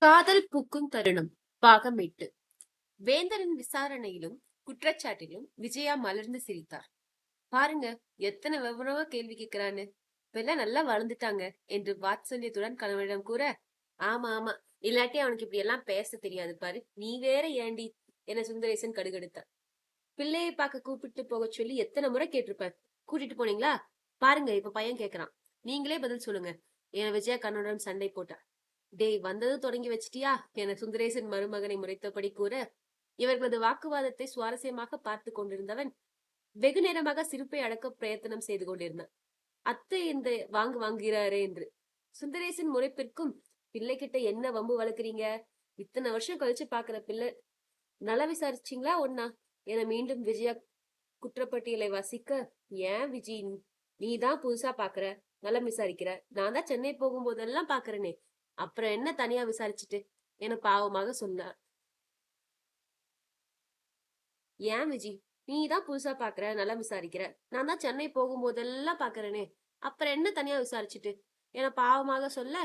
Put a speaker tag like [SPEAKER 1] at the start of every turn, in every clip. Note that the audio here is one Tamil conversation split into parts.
[SPEAKER 1] காதல் பூக்கும் தருணம் பாகம் எட்டு. வேந்தரின் விசாரணையிலும் குற்றச்சாட்டிலும் விஜயா மலர்ந்து சிரித்தார். பாருங்க எத்தனை விவரமா கேள்வி கேட்கிறான்னு. இப்பெல்லாம் நல்லா வளர்ந்துட்டாங்க என்று வாத்சல்யத்துடன் கணவனிடம் கூற ஆமா ஆமா. இல்லாட்டி அவனுக்கு இப்படி எல்லாம் பேச தெரியாது பாரு. நீ வேற ஏண்டி? என சுந்தரேசன் கடுகடுத்தார். பிள்ளையை பார்க்க கூப்பிட்டு போக சொல்லி எத்தனை முறை கேட்டிருப்பேன் கூட்டிட்டு போனீங்களா? பாருங்க இப்ப பையன் கேக்குறான் நீங்களே பதில் சொல்லுங்க. என விஜயா கண்ணுடன் சண்டை போட்டா டேய் வந்தது தொடங்கி வச்சிட்டியா? என சுந்தரேசன் மருமகனை முறைத்தபடி கூற இவர்களது வாக்குவாதத்தை சுவாரஸ்யமாக பார்த்து கொண்டிருந்தவன் வெகு நேரமாக சிரிப்பை அடக்க பிரயத்தனம் செய்து கொண்டிருந்தான். அத்தை இந்த வாங்கு வாங்குகிறாரே என்று. சுந்தரேசன் முறைப்பிற்கும் பிள்ளை கிட்ட என்ன வம்பு வளர்க்குறீங்க? இத்தனை வருஷம் கழிச்சு பாக்குற பிள்ளை நல்லா விசாரிச்சிங்களா ஒன்னா என மீண்டும் விஜயா குற்றப்பட்டியலை வசிக்க ஏன் விஜய் நீ தான் புதுசா பாக்குற நல்லா விசாரிக்கிற. நான் தான் சென்னை போகும்போதெல்லாம் பாக்குறேனே அப்புறம் என்ன தனியா விசாரிச்சுட்டு? என பாவமாக சொன்னார். ஏன் விஜி? நீ தான் புதுசா பாக்குற நல்லா விசாரிக்கிற. நான் தான் சென்னை போகும்போதெல்லாம் பாக்குறேனே. அப்புறம் என்ன தனியா விசாரிச்சுட்டு? என பாவமாக சொல்ல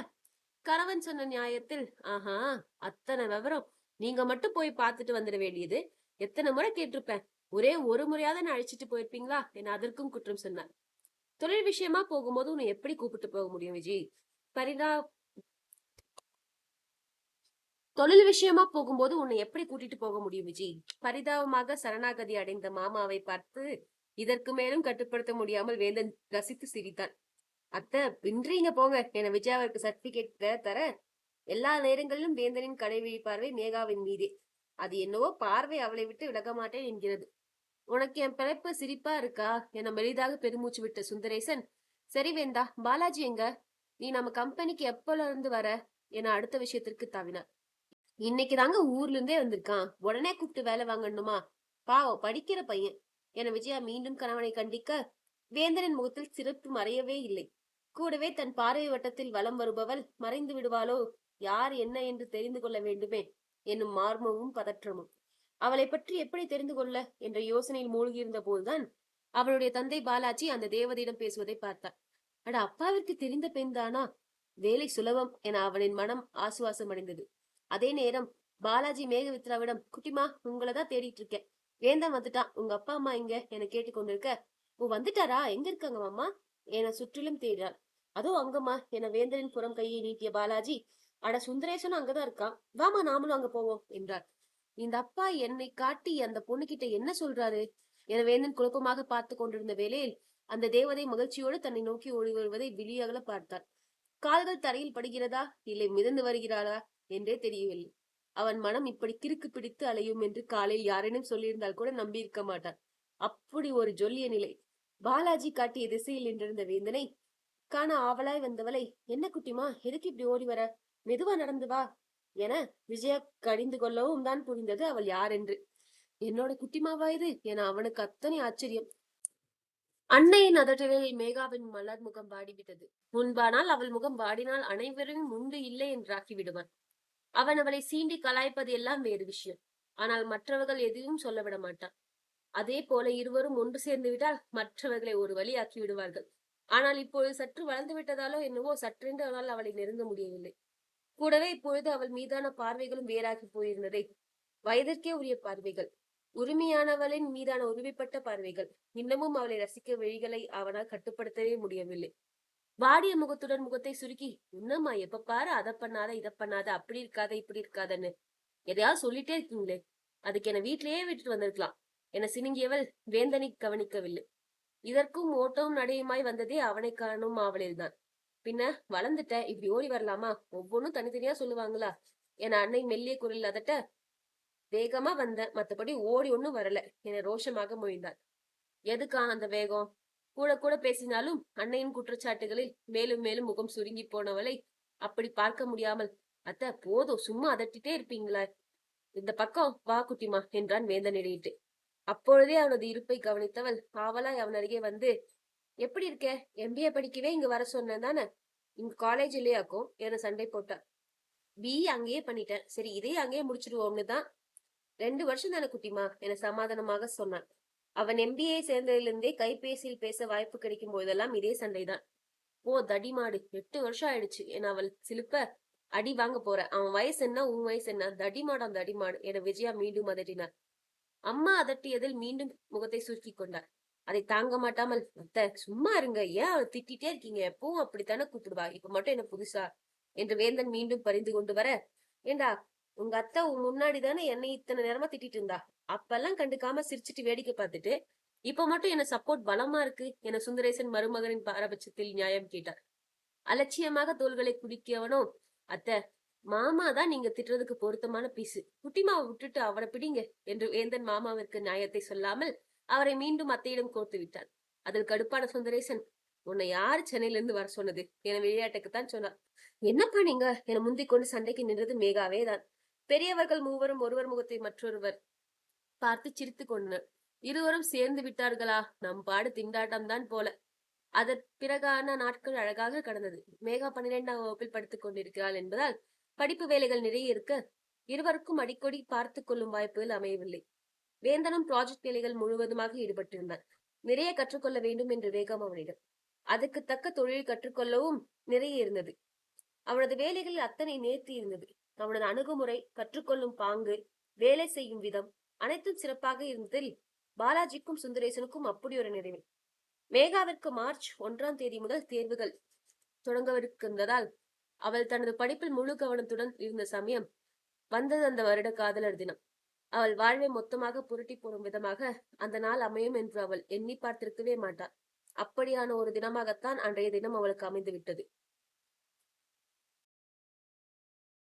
[SPEAKER 1] கணவன் சொன்ன நியாயத்தில் ஆஹா அத்தனை விவரம். நீங்க மட்டும் போய் பார்த்துட்டு வந்துட வேண்டியது. எத்தனை முறை கேட்டிருப்பேன். ஒரே ஒரு முறையாவது நான் அழைச்சிட்டு போயிருப்பீங்களா? என அதற்கும் குற்றம் சொன்னார். தொழில் விஷயமா போகும்போது உன்னை எப்படி கூப்பிட்டு போக முடியும் விஜய் பரிதா தொழில் விஷயமா போகும்போது உன்னை எப்படி கூட்டிட்டு போக முடியும் விஜய் பரிதாபமாக சரணாகதி அடைந்த மாமாவை பார்த்து இதற்கு மேலும் கட்டுப்படுத்த முடியாமல் வேந்தன் ரசித்து சிரித்தான். அத்தை பின்றீங்க போங்க. என விஜயாவிற்கு சர்டிபிகேட் தர எல்லா நேரங்களிலும் வேந்தனின் கடைவிழி பார்வை மேகாவின் மீதே. அது என்னவோ பார்வை அவளை விட்டு விலக மாட்டேன் என்கிறது. உனக்கு என் பிழைப்பு சிரிப்பா இருக்கா? என மெளிதாக பெருமூச்சு விட்ட சுந்தரேசன். சரி வேந்தா பாலாஜி எங்க? நீ நம்ம கம்பெனிக்கு எப்போல இருந்து வர? என அடுத்த விஷயத்திற்கு தாவினார் இன்னைக்கு தாங்க ஊர்ல இருந்தே வந்திருக்கான். உடனே கூப்பிட்டு வேலை வாங்கணுமா? பாவம் படிக்கிற பையன். என விஜயா மீண்டும் கணவனை கண்டிக்க? வேந்தனின் முகத்தில் சிறப்பு மறையவே இல்லை. கூடவே தன் பார்வை வட்டத்தில் வலம் வருபவள் மறைந்து விடுவாளோ? யார் என்ன என்று தெரிந்து கொள்ள வேண்டுமே? என்னும் மார்மமும் பதற்றமும். அவளை பற்றி எப்படி தெரிந்து கொள்ள? என்ற யோசனையில் மூழ்கியிருந்த போதுதான் அவளுடைய தந்தை பாலாஜி அந்த தேவதையிடம் பேசுவதை பார்த்தார். அட அப்பாவிற்கு தெரிந்த பெண் தானா? வேலை சுலபம் என அவனின் மனம் ஆசுவாசம் அடைந்தது அதே நேரம் பாலாஜி மேகவித்ராவிடம் குட்டிமா உங்களை தான் தேடிட்டு இருக்கேன் வேந்தன் வந்துட்டான் உங்க அப்பா அம்மா எங்க என கேட்டுக்கொண்டிருக்க ஓ வந்துட்டாரா? எங்க இருக்காங்க மாமா? என சுற்றிலும் தேடினார் அதோ அங்கம்மா என வேந்தரின் புறம் கையை நீட்டிய பாலாஜி அட சுந்தரேசனும் அங்கதான் இருக்கான். வாமா நாமளும் அங்க போவோம் என்றார் இந்த அப்பா என்னை காட்டி அந்த பொண்ணுகிட்ட என்ன சொல்றாரு? என வேந்தன் குழப்பமாக பார்த்து கொண்டிருந்த வேளையில் அந்த தேவதை மகிழ்ச்சியோடு தன்னை நோக்கி ஓடி வருவதை விழியகல பார்த்தார் கால்கள் தரையில் படுகிறதா? இல்லை மிதந்து வருகிறாரா என்றே தெரியவில்லை. அவன் மனம் இப்படி கிறுக்கு பிடித்து அலையும் என்று காலையில் யாரேனும் சொல்லியிருந்தால் கூட நம்பியிருக்க மாட்டான். அப்படி ஒரு ஜொல்லிய நிலை. பாலாஜி காட்டிய திசையில் நின்றிருந்த வேந்தனை காண ஆவலாய் வந்தவளை என்ன குட்டிமா எதுக்கு இப்படி ஓடி வர? மெதுவா நடந்து வா என விஜயா கடிந்து கொள்ளவும் தான் புரிந்தது அவள் யார் என்று என்னோட குட்டிமாவா இது? என அவனுக்கு அத்தனை ஆச்சரியம். அன்னையின் அதட்டலில் மேகாவின் மலர் முகம் வாடிவிட்டது. முன்பானால் அவள் முகம் வாடினால் அனைவரும் முன்பு இல்லை என்றாக்கி விடுவான். அவன் அவளை சீண்டி கலாய்ப்பது எல்லாம் வேறு விஷயம். ஆனால் மற்றவர்கள் எதையும் சொல்ல விட மாட்டான். அதே போல இருவரும் ஒன்று சேர்ந்து விட்டால் மற்றவர்களை ஒரு வழியாக்கி விடுவார்கள். ஆனால் இப்பொழுது சற்று வளர்ந்து விட்டதாலோ என்னவோ சற்றென்று அவனால் அவளை நெருங்க முடியவில்லை. கூடவே இப்பொழுது அவள் மீதான பார்வைகளும் வேறாகி போயிருந்ததை வயதிற்கே உரிய பார்வைகள் உரிமையானவளின் மீதான உரிமைப்பட்ட பார்வைகள் இன்னமும் அவளை ரசிக்க வழிகளை அவனால் கட்டுப்படுத்தவே முடியவில்லை. வாடிய முகத்துடன் முகத்தை சுருக்கி என்னம்மா எப்ப பாரு அதை பண்ணாத இதை பண்ணாத அப்படி இருக்காத இப்படி இருக்காதன்னு. எதையாவது சொல்லிட்டே இருக்கீங்களே அதுக்கு என்ன வீட்டிலேயே விட்டுட்டு வந்திருக்கலாம். என சினுங்கியவள் வேந்தனை கவனிக்கவில்லை. இதற்கும் ஓட்டமும் நடையுமாய் வந்ததே அவனை காணும் ஆவலில்தான் பின்ன வளர்ந்துட்ட இப்படி ஓடி வரலாமா? ஒவ்வொன்றும் தனித்தனியா சொல்லுவாங்களா? என அன்னை மெல்லிய குரலில் அதட்ட வேகமா வந்தேன் மத்தபடி ஓடி ஒன்னும் வரல. என ரோஷமாக மொழிந்தாள். எதுக்கா அந்த வேகம்? கூட கூட பேசினாலும் அன்னையின் குற்றச்சாட்டுகளில் மேலும் மேலும் முகம் சுருங்கி போனவளை அப்படி பார்க்க முடியாமல் அத்த போதும் சும்மா அதட்டிட்டே இருப்பீங்களா. இந்த பக்கம் வா குட்டிமா என்றான் வேந்தனிடையிட்டு அப்பொழுதே அவனது இருப்பை கவனித்தவள் ஆவலாய் அவன் அருகே வந்து எப்படி இருக்க? எம்பிஏ படிக்கவே இங்க வர சொன்னேன் தானே? இங்க காலேஜ் இல்லையாக்கும் என சண்டை போட்டார் பி அங்கேயே பண்ணிட்டேன். சரி இதையே அங்கேயே முடிச்சிடுவோம்னு தான். ரெண்டு வருஷம் தானே குட்டிமா என சமாதானமாக சொன்னான். அவன் எம்பிஏ சேர்ந்ததிலிருந்தே கைபேசியில் பேச வாய்ப்பு கிடைக்கும் போதெல்லாம் இதே சண்டைதான் ஓ தடிமாடு எட்டு வருஷம் ஆயிடுச்சு. என அவள் சிலுப்ப? அடி வாங்க போற. அவன் வயசு என்ன? உன் வயசு என்ன? தடிமாடாம் தடிமாடு என விஜயா மீண்டும் அதட்டினார் அம்மா அதட்டியதில் மீண்டும் முகத்தை சுருக்கி கொண்டார் அதை தாங்க மாட்டாமல் அத்த சும்மா இருங்க. ஏன் அவள் திட்டிட்டே இருக்கீங்க? எப்பவும் அப்படித்தானே கூப்பிடுவா. இப்ப மட்டும் என்ன புதுசா? என்று வேந்தன் மீண்டும் பறிந்து கொண்டு வர ஏண்டா உங்க அத்தை உன் முன்னாடி தானே என்னை இத்தனை நேரமா திட்டிட்டு இருந்தா. அப்பெல்லாம் கண்டுக்காம சிரிச்சிட்டு வேடிக்கை பார்த்துட்டு இப்ப மட்டும் என்ன சப்போர்ட் பலமா இருக்கு? என சுந்தரேசன் மருமகனின் பாரபட்சத்தில் நியாயம் கேட்டார். அலட்சியமாக தோள்களை குடிக்கவனோ அத்த மாமா தான் நீங்க திட்டுறதுக்கு பொருத்தமான பீசு. குட்டிமாவை விட்டுட்டு அவனை பிடிங்க என்று வேந்தன் மாமாவிற்கு நியாயத்தை சொல்லாமல் அவரை மீண்டும் அத்தையிடம் கோர்த்து விட்டான். அதில் கடுப்பான சுந்தரேசன் உன்னை யார் சென்னையில இருந்து வர சொன்னது? என விளையாட்டுக்கு தான் சொன்னார் என்னப்பா நீங்க? என முந்திக் கொண்டு சண்டைக்கு நின்றது மேகாவே தான். பெரியவர்கள் மூவரும் ஒருவர் முகத்தை மற்றொருவர் பார்த்து சிரித்து கொண்டனர். இருவரும் சேர்ந்து விட்டார்களா? நம் பாடு திண்டாட்டம் தான் போல. அதன் பிறகான நாட்கள் அழகாக கடந்தது. மேகா பன்னிரெண்டாம் வகுப்பில் படித்துக் கொண்டிருக்கிறாள் என்பதால் படிப்பு வேலைகள் நிறைய இருக்க இருவருக்கும் அடிக்கடி பார்த்து கொள்ளும் வாய்ப்புகள் அமையவில்லை. வேந்தனும் ப்ராஜெக்ட் வேலைகள் முழுவதுமாக ஈடுபட்டிருந்தார். நிறைய கற்றுக்கொள்ள வேண்டும் என்று வேகம் அவனிடம். அதுக்கு தக்க தொழில் கற்றுக்கொள்ளவும் நிறைய இருந்தது. அவனது வேலைகளில் அத்தனை நேர்த்தி இருந்தது. அவனது அணுகுமுறை கற்றுக்கொள்ளும் பாங்கு வேலை செய்யும் விதம் அனைத்தும் சிறப்பாக இருந்ததில் பாலாஜிக்கும் சுந்தரேசனுக்கும் அப்படி ஒரு நிறைவு. மேகாவிற்கு மார்ச் ஒன்றாம் தேதி முதல் தேர்வுகள் தொடங்கவிருக்கின்றதால் அவள் தனது படிப்பில் முழு கவனத்துடன் இருந்த சமயம் வந்தது அந்த வருட காதலர் தினம். அவள் வாழ்வை மொத்தமாக புரட்டி போடும் விதமாக அந்த நாள் அமையும் என்று அவள் எண்ணி பார்த்திருக்கவே மாட்டாள். அப்படியான ஒரு தினமாகத்தான் அன்றைய தினம் அவளுக்கு அமைந்து விட்டது